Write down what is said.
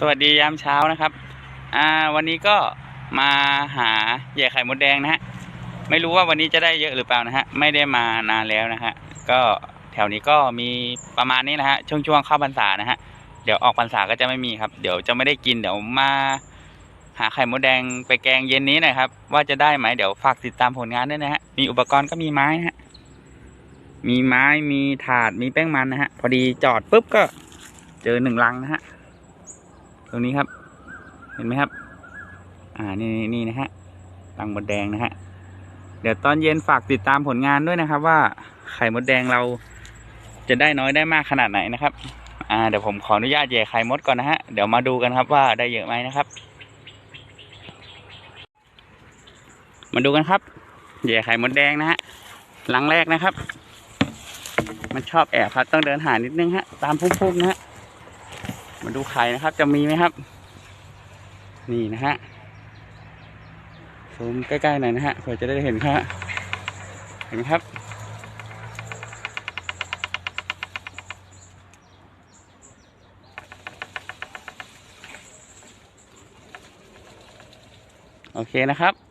สวัสดียามเช้านะครับ อ่า วันนี้ก็มาหาเหยื่อไข่มดแดงนะฮะ ไม่รู้ว่าวันนี้จะได้เยอะหรือเปล่านะฮะ ไม่ได้มานานแล้วนะฮะ ก็แถวนี้ก็มีประมาณนี้นะฮะ ช่วงช่วงๆเข้าพรรษานะฮะ เดี๋ยวออกพรรษาก็จะไม่มีครับ เดี๋ยวจะไม่ได้กิน เดี๋ยวมาหาไข่มดแดงไปแกงเย็นนี้หน่อยครับ ว่าจะได้ไหม เดี๋ยวฝากติดตามผลงานด้วยนะฮะ มีอุปกรณ์ก็มีไม้นะฮะ มีไม้ มีถาด มีแป้งมันนะฮะ พอดีจอดปุ๊บก็เจอหนึ่งลังนะฮะ ตรงนี้ครับ เห็นไหมครับ อ่านี่นี่นี่นะฮะรังมดแดงนะฮะเดี๋ยวตอนเย็นฝากติดตามผลงานด้วยนะครับ ว่าไข่มดแดงเราจะได้น้อยได้มากขนาดไหนนะครับ อ่าเดี๋ยวผมขออนุญาตแย่ไข่มดก่อนนะฮะ เดี๋ยวมาดูกันครับว่าได้เยอะไหมนะครับ มาดูกันครับแย่ไข่มดแดงนะฮะหลังแรกนะครับ มันชอบแอบครับต้องเดินหานิดนึงฮะ ตามพุ่มๆนะฮะ มาดูไข่นะครับ จะมีไหมครับ นี่นะฮะซูมใกล้ๆหน่อยนะฮะเผื่อจะได้เห็นครับเห็นไหมครับ โอเคนะครับ